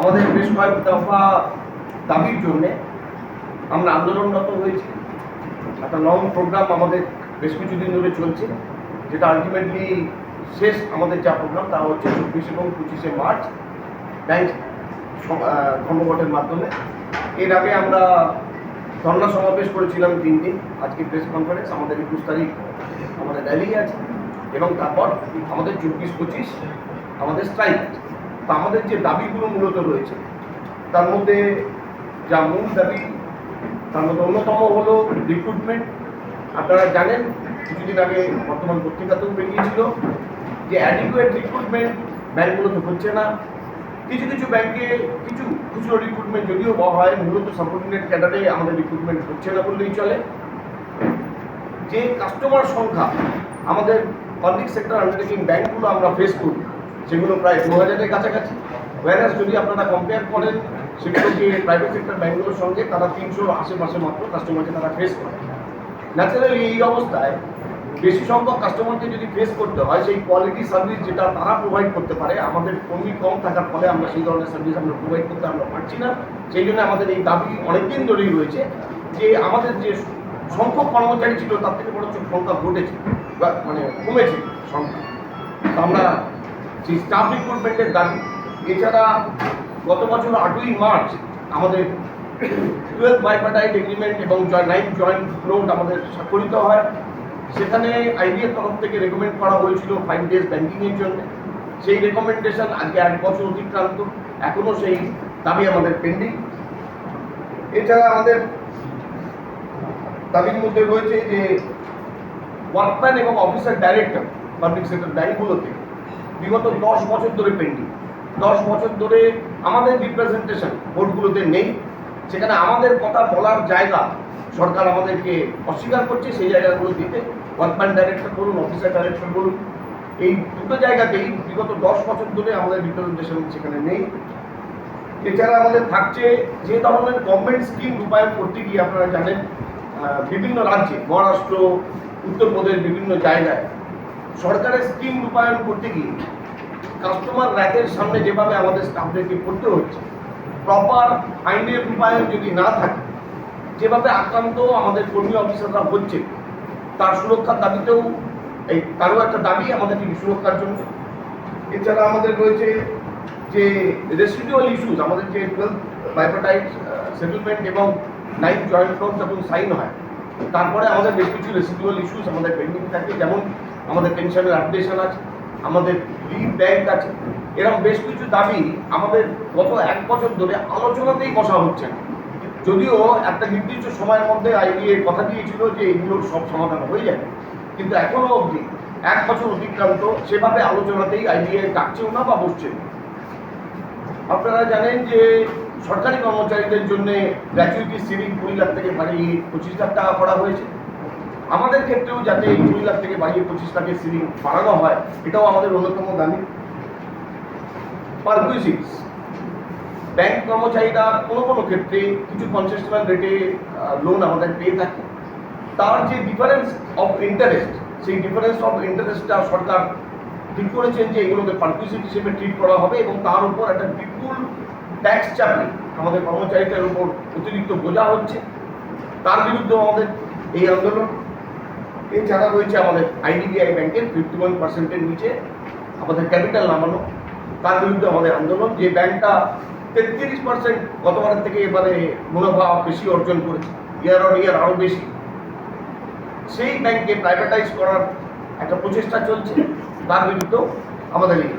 আমাদের বেশ কয়েক দফা দাবির জন্যে আমরা আন্দোলনরত হয়েছি। একটা লং প্রোগ্রাম আমাদের বেশ কিছুদিন ধরে চলছে, যেটা আলটিমেটলি শেষ আমাদের যা প্রোগ্রাম তা হচ্ছে চব্বিশ এবং পঁচিশে মার্চ ব্যাংক ধর্মঘটের মাধ্যমে। এর আগে আমরা ধর্ণা সমাবেশ করেছিলাম তিন দিন, আজকে প্রেস কনফারেন্স আমাদের একুশ তারিখ আমাদের র্যালি আছে এবং তারপর আমাদের চব্বিশ পঁচিশ, আমাদের স্ট্রাইক আছে। তা আমাদের যে দাবিগুলো মূলত রয়েছে, তার মধ্যে যা মূল দাবি, তার মধ্যে অন্যতম হলো রিক্রুটমেন্ট আপনারা জানেন, কিছুদিন আগে বর্তমান পত্রিকাতেও বেরিয়েছিল যে অ্যাডিকুয়েট রিক্রুটমেন্ট ব্যাংকগুলোতে হচ্ছে না। কিছু কিছু ব্যাংকে কিছু খুচরো রিক্রুটমেন্ট যদিও হয়, মূলত সাবঅর্ডিনেট ক্যাডারে আমাদের রিক্রুটমেন্ট হচ্ছে না বললেই চলে। যে কাস্টমার সংখ্যা আমাদের পাবলিক সেক্টর আন্ডারটেকিং ব্যাংকগুলো আমরা ফেস করি সেগুলো প্রায় দু হাজারের কাছাকাছি। ওয়ারাস যদি আপনারা কম্পেয়ার করেন, সেগুলো সেগুলোকে প্রাইভেট সেক্টর ব্যাংকগুলোর সঙ্গে, তারা তিনশো আশেপাশে মাত্র কাস্টমারকে তারা ফেস করে। ন্যাচারালি এই অবস্থায় বেশি সংখ্যক কাস্টমারকে যদি ফেস করতে হয়, সেই কোয়ালিটি সার্ভিস যেটা তারা প্রোভাইড করতে পারে, আমাদের কর্মী কম থাকার ফলে আমরা সেই ধরনের সার্ভিস আমরা প্রোভাইড করতে আমরা পারছি না। সেই জন্য আমাদের এই দাবি অনেকদিন ধরেই রয়েছে যে আমাদের যে সংখ্যক কর্মচারী ছিল, তার থেকে বরঞ্চ সংখ্যা ঘটেছে বা মানে কমেছে সংখ্যা। আমরা সেই স্টাফ রিক্রুটমেন্টের দাবি। এছাড়া গত বছর আটই মার্চ আমাদের টুয়েলভ বাইপাটাইট এগ্রিমেন্ট এবং নাইন জয়েন্ট নোট আমাদের স্বাক্ষরিত হয়। সেখানে আইডিএর তরফ থেকে রেকমেন্ড করা হয়েছিল ফাইভ ডেজ ব্যাংকিংয়ের জন্য। সেই রেকমেন্ডেশন আজকে এক বছর অতিক্রান্ত। এখনও সেই দাবি আমাদের পেন্ডিং এছাড়া আমাদের দাবির মধ্যে রয়েছে যে ওয়ার্কম্যান এবং অফিসার ডাইরেক্টর পাবলিক সেক্টর ব্যাংকগুলোতে বিগত দশ বছর ধরে পেন্ডিং দশ বছর ধরে আমাদের রিপ্রেজেন্টেশন বোর্ডগুলোতে নেই। সেখানে আমাদের কথা বলার জায়গা সরকার আমাদেরকে অস্বীকার করছে, সেই জায়গাগুলো দিতে। ওয়ার্কম্যান ডাইরেক্টর বলুন অফিসার ডাইরেক্টর বলুন, এই দুটো জায়গাতেই বিগত দশ বছর ধরে আমাদের রিপ্রেজেন্টেশন সেখানে নেই। এছাড়া আমাদের থাকছে যে ধরনের গভর্নমেন্ট স্কিম রূপায়ণ করতে গিয়ে আপনারা জানেন বিভিন্ন রাজ্যে, মহারাষ্ট্র, উত্তরপ্রদেশ বিভিন্ন জায়গায় সরকারের স্কিম রূপায়ণ করতে গিয়ে কাস্টমার র্যাকের সামনে যেভাবে আমাদের স্টাফদেরকে করতে হচ্ছে প্রপার আইনের রূপায়ণ যদি না থাকে, যেভাবে আক্রান্ত আমাদের কর্মী অফিসাররা হচ্ছে, তার সুরক্ষার দাবিতেও এই তারও একটা দাবি আমাদের সুরক্ষার জন্য। এছাড়া আমাদের রয়েছে যে রেসিডুয়াল ইস্যুস আমাদের যে টুয়েলভ বাইপাটাইট সেটেলমেন্ট এবং নাইন জয়েন্ট ফ্রম যখন সাইন হয়, তারপরে আমাদের বেশ কিছু রেসিডুয়াল ইস্যুস আমাদের পেন্ডিং থাকে, যেমন আমাদের পেনশনের আপডেশন আছে, আমাদের লিভ ব্যাংক আছে, এরকম বেশ কিছু দাবি আমাদের গত এক বছর ধরে আলোচনাতেই বসা হচ্ছে না। যদিও একটা নির্দিষ্ট সময়ের মধ্যে আইডিএ কথা দিয়েছিল যে এগুলোর সব সমাধান হয়ে যাবে, কিন্তু এখনও অবধি এক বছর অতিক্রান্ত, সেভাবে আলোচনাতেই আইডিএ ডাকছেও না বা বসছে না। আপনারা জানেন যে সরকারি কর্মচারীদের জন্য গ্র্যাচুইটি সিলিং কুড়ি লাখ থেকে বাড়িয়ে পঁচিশ লাখ টাকা করা হয়েছে। আমাদের ক্ষেত্রেও যাতে এই কুড়ি লাখ থেকে বাড়িয়ে পঁচিশ লাখের সিলিং বাড়ানো হয়, এটাও আমাদের অন্যতম দাবি। পারকুইসিস ব্যাংক কর্মচারীরা কোনো কোনো ক্ষেত্রে কিছু কনসেশনাল রেটে লোন আমাদের পেয়ে থাকে। তার যে ডিফারেন্স অফ ইন্টারেস্ট সেই ডিফারেন্স অফ ইন্টারেস্টটা সরকার ঠিক করেছেন যে এগুলোকে পারকুইসিট হিসেবে ট্রিট করা হবে এবং তার উপর একটা বিপুল ট্যাক্স চাপে আমাদের কর্মচারীদের উপর অতিরিক্ত বোঝা হচ্ছে। তার বিরুদ্ধেও আমাদের এই আন্দোলন এছাড়া রয়েছে আমাদের আইডিবিআই ব্যাংকের ফিফটি ওয়ান পার্সেন্টের নিচে। আমাদের ক্যাপিটাল নামানো। তার বিরুদ্ধে আমাদের আন্দোলন। যে ব্যাংকটা তেত্রিশ পার্সেন্ট গতবারের থেকে এবারে মুনাফা বেশি অর্জন করেছে ইয়ার অন ইয়ার আরও বেশি। সেই ব্যাংককে প্রাইভেটাইজ করার একটা প্রচেষ্টা চলছে। তার বিরুদ্ধেও আমাদের এই